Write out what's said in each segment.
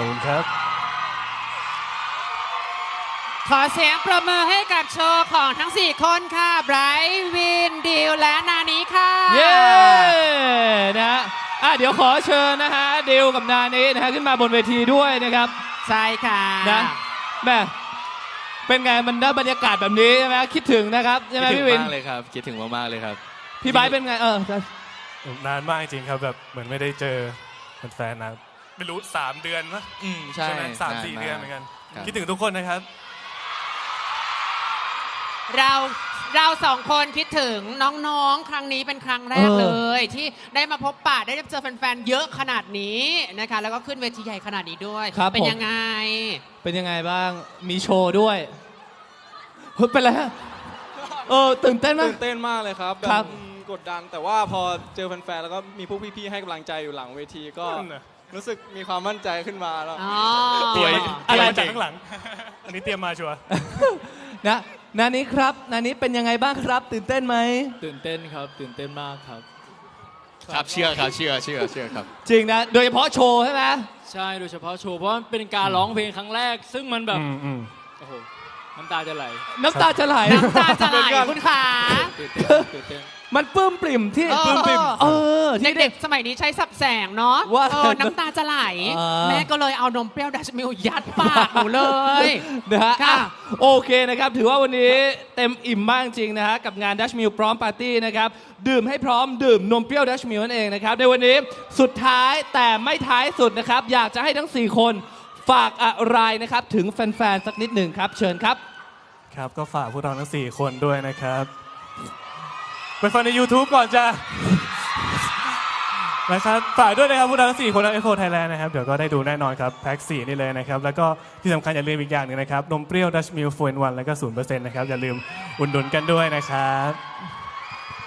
อบคุณครับ ขอเสียงประมือให้กับโชว์ของทั้ง 4 คนค่ะไบรท์วินดิวและนานี้ค่ะ เย้นะฮะอะเดี๋ยวขอเชิญนะฮะดิวกับนานี้นะฮะขึ้นมาบนเวทีด้วยนะครับใช่ค่ะนะแม่เป็นไงมันได้บรรยากาศแบบนี้ใช่ไหมคิดถึงนะครับใช่ไหมคิดถึพี่งวินมากเลยครับ คิดถึงมากๆเลยครับ พี่ไบร์ทเป็นไงเออนานมากจริงครับแบบเหมือนไม่ได้เจอแฟนๆนะ ไม่รู้สามเดือนปะอืมใช่ไหมสามนนสี่เดือนเหมือนกัน ครับ คิดถึงทุกคนนะครับ เราเราสองคนคิดถึงน้องๆ ครั้งนี้เป็นครั้งแรกเลย ที่ได้มาพบปะได้เจอแฟนๆ เยอะขนาดนี้นะคะ แล้วก็ขึ้นเวทีใหญ่ขนาดนี้ด้วยเป็นยังไง เป็นยังไงบ้าง มีโชว์ด้วยเฮ้ยเป็นไรฮะเออตื่นเต้นมาก ตื่นเต้นมากเลยครับแครับอืมกดดันแต่ว่าพอเจอแฟนๆแล้วก็มีพวกพี่ๆให้กำลังใจอยู่หลังเวทีก็นั่นน่ะ รู้สึกมีความมั่นใจขึ้นมาแล้ว อ๋อ เตรียมอะอะไรไรจากข้างหลัง อันนี้เตรียมมาชัวร์นะนานี้ครับนานี้เป็นยังไงบ้างครับ ตื่นเต้นไหม ตื่นเต้นครับ ตื่นเต้นมากครับ ครับเชื่อครับเชื่อเชื่อเชื่อครับ จริงนะ โดยเฉพาะโชว์ใช่ไหมใช่โดยเฉพาะโชว์เพราะมันเป็นการร้องเพลงครั้งแรก ซึ่งมันแบบ อืมอืม โอ้โห น้ำตาจะไหล น้ำตาจะไหล น้ำตาจะไหลคุณขา ตื่นเต้นตื่นเต้น มันปลื้มปริ่มที่เออปลื้มปริ่ม เออที่ได้ เด็กๆสมัยนี้ใช้สับแสงเนาะว่าเออน้ำตาจะไหลอ่าแม่ก็เลยเอานมเปรี้ยวดัชมิลยัดปากหนูเลย นะฮะค่ะอะโอเคนะครับ ถือว่าวันนี้เต็มอิ่มมากจริงนะฮะ กับงานดัชมิลพร้อมปาร์ตี้นะครับ ดื่มให้พร้อมดื่มนมเปรี้ยวดัชมิลนั่นเองนะครับ ในวันนี้สุดท้ายแต่ไม่ท้ายสุดนะครับ อยากจะให้ทั้ง 4 คนฝากอะไรนะครับ ถึงแฟน ๆ สักนิดหนึ่งครับ เชิญครับ ครับก็ฝากพวกเราทั้ง 4 คนด้วยนะครับ ไปฟังใน YouTube ก่อนจ้ะนะครับฝากด้วยนะครับพวกเราทั้ง4คนและเอ o ไทยแลนด์นะครับ เดี๋ยวก็ได้ดูแน่นอนครับแพ็ก4นี่เลยนะครับ แล้วก็ที่สำคัญอย่าลืมอีกอย่างหนึ่งนะครับ นมเปรี้ยวดัชมิลโฟนวันแล้วก็0%นะครับ อย่าลืมอุดหนุนกันด้วยนะครับ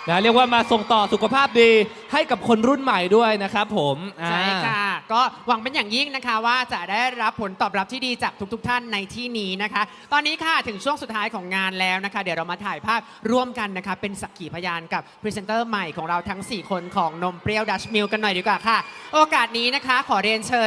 นะเรียกว่ามาส่งต่อสุขภาพดีให้กับคนรุ่นใหม่ด้วยนะครับผมอ่า ใช่ค่ะ ก็หวังเป็นอย่างยิ่งนะคะว่าจะได้รับผลตอบรับที่ดีจากทุกๆทท่านในที่นี้นะคะ ตอนนี้ค่ะถึงช่วงสุดท้ายของงานแล้วนะคะ เดี๋ยวเรามาถ่ายภาพร่วมกันนะคะ เป็นสักขีพยานกับพรีเซนเตอร์ใหม่ของเราทั้ง 4 คนของนมเปรี้ยวดัชมิลกันหน่อยดีกว่าค่ะ โอกาสนี้นะคะขอเรียนเชิญ